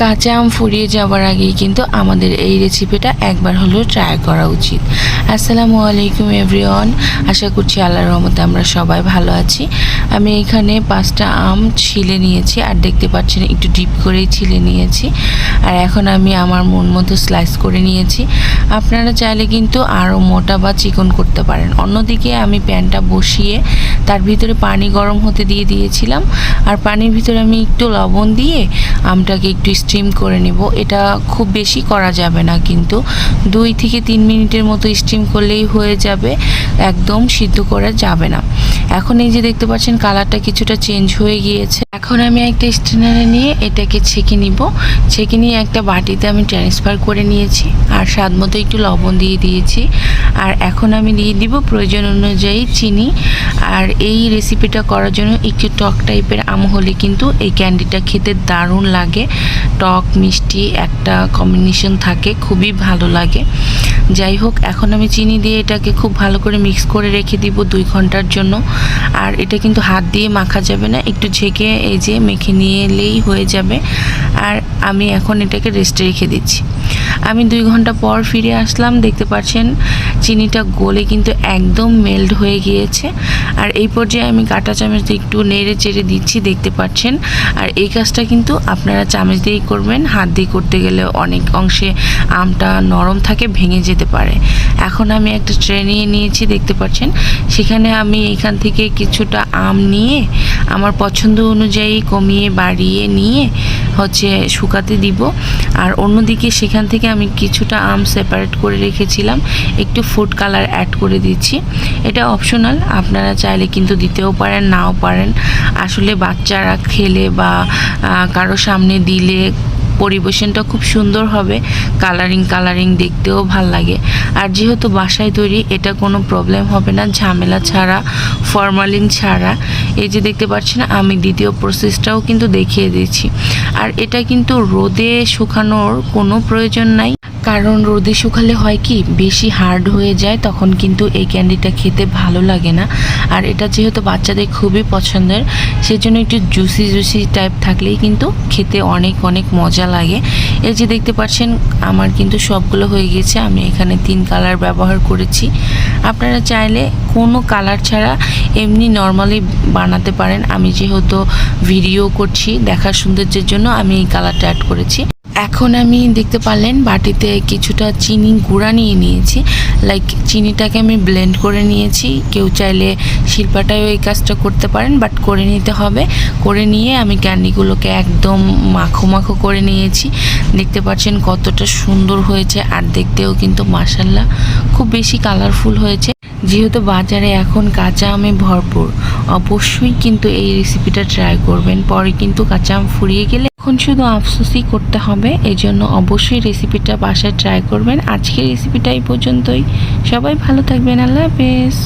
কাঁচা আম ফুরিয়ে যাওয়ার আগেই কিন্তু আমাদের এই রেসিপিটা একবার হলেও ট্রাই করা উচিত। আসসালামু আলাইকুম এভরিওয়ান আশা করছি আল্লাহর রহমতে আমরা সবাই ভালো আছি। আমি এখানে পাঁচটা আম ছিলে নিয়েছি আর দেখতে পাচ্ছেন একটু ডিপ করেই ছিলে নিয়েছি। আর এখন আমি আমার মন মতো স্লাইস করে নিয়েছি। আপনারা চাইলে কিন্তু আরও মোটা বা চিকন করতে পারেন। অন্যদিকে আমি প্যানটা বসিয়ে তার ভিতরে পানি গরম হতে দিয়ে দিয়েছিলাম। আর পানির ভিতরে আমি একটু লবণ দিয়ে আমটাকে একটু স্টিম করে নেব। এটা খুব বেশি করা যাবে না কিন্তু দুই থেকে তিন মিনিটের মতো স্টিম করলেই হয়ে যাবে। একদম সিদ্ধ করা যাবে না। এখন এই যে দেখতে পাচ্ছেন কালারটা কিছুটা চেঞ্জ হয়ে গিয়েছে। এখন আমি একটা স্টেনারে নিয়ে এটাকে ছেঁকে নিব। ছেঁকে নিয়ে একটা বাটিতে আমি ট্রান্সফার করে নিয়েছি। আর স্বাদ মতো একটু লবণ দিয়ে দিয়েছি। আর এখন আমি দিয়ে দিব প্রয়োজন অনুযায়ী চিনি। আর এই রেসিপিটা করার জন্য একটু টক টাইপের আম হলে কিন্তু এই ক্যান্ডিটা খেতে দারুণ লাগে। টক, মিষ্টি একটা কম্বিনেশন থাকে, খুবই ভালো লাগে। যাই হোক, এখন আমি চিনি দিয়ে এটাকে খুব ভালো করে মিক্স করে রেখে দিব দুই ঘণ্টার জন্য। আর এটা কিন্তু হাত দিয়ে মাখা যাবে না, একটু ঝেঁকে এই যে মেখে নিয়ে এলেই হয়ে যাবে। আর আমি এখন এটাকে রেস্টে রেখে দিচ্ছি। আমি দুই ঘণ্টা পর ফিরে আসলাম, দেখতে পাচ্ছেন চিনিটা গলে কিন্তু একদম মেল্ট হয়ে গিয়েছে। আর এই পর্যায়ে আমি কাঁটা চামচ দিয়ে একটু নেড়ে চেড়ে দিচ্ছি, দেখতে পাচ্ছেন। আর এই কাজটা কিন্তু আপনারা চামচ দিয়েই করবেন, হাত দিয়ে করতে গেলে অনেক অংশে আমটা নরম থাকে, ভেঙে যেতে পারে। এখন আমি একটা ট্রে নিয়ে নিয়েছি, দেখতে পাচ্ছেন। সেখানে আমি এখান থেকে কিছুটা আম নিয়ে, আমার পছন্দ অনুযায়ী কমিয়ে বাড়িয়ে নিয়ে হচ্ছে শুকাতে দিব। আর অন্যদিকে সেখান থেকে আমি কিছুটা আম সেপারেট করে রেখেছিলাম। একটু ফুড কালার অ্যাড করে দিচ্ছি। এটা অপশনাল আপনারা চাইলে কিন্তু দিতেও পারেন, নাও পারেন। আসলে বাচ্চারা খেলে বা কারও সামনে দিলে পরিবেশনটা খুব সুন্দর হবে। কালারিং কালারিং দেখতেও ভালো লাগে। আর যেহেতু বাসায় তৈরি, এটা কোনো প্রবলেম হবে না। ঝামেলা ছাড়া ফরমালিন ছাড়া। এই যে দেখতে পাচ্ছেন, আমি দ্বিতীয় প্রসেসটাও কিন্তু দেখিয়ে দিয়েছি। আর এটা কিন্তু রোদে শুকানোর কোনো প্রয়োজন নাই। কারণ রোদে শুকালে হয় কি, বেশি হার্ড হয়ে যায়, তখন কিন্তু এই ক্যান্ডিটা খেতে ভালো লাগে না। আর এটা যেহেতু বাচ্চাদের খুবই পছন্দের, সেজন্য একটু জুসি জুসি টাইপ থাকলেই কিন্তু খেতে অনেক অনেক মজা লাগে। এই যে দেখতে পাচ্ছেন, আমার কিন্তু সবগুলো হয়ে গেছে, আমি এখানে তিন কালার ব্যবহার করেছি। আপনারা চাইলে কোনো কালার ছাড়া এমনি নর্মালি বানাতে পারেন। আমি যেহেতু ভিডিও করছি, দেখার সৌন্দর্যের জন্য আমি এই কালারটা অ্যাড করেছি। এখন আমি দেখতে পারলেন বাটিতে কিছুটা চিনি গুঁড়া নিয়ে নিয়েছি। লাইক চিনিটাকে আমি ব্লেন্ড করে নিয়েছি। কেউ চাইলে শিল্পাটায়ও এই কাজটা করতে পারেন বাট করে নিতে হবে। করে নিয়ে আমি ক্যান্ডিগুলোকে একদম মাখো মাখো করে নিয়েছি। দেখতে পাচ্ছেন কতটা সুন্দর হয়েছে, আর দেখতেও কিন্তু মাসাল্লাহ খুব বেশি কালারফুল হয়েছে। যেহেতু বাজারে এখন কাঁচা আমে ভরপুর, অবশ্যই কিন্তু এই রেসিপিটা ট্রাই করবেন। পরে কিন্তু কাঁচা আম ফুরিয়ে গেলে এখন শুধু আফসোসই করতে হবে এই জন্য অবশ্যই রেসিপিটা বাসায় ট্রাই করবেন। আজকের রেসিপিটা এই পর্যন্তই। সবাই ভালো থাকবেন। আল্লাহ হাফেজ।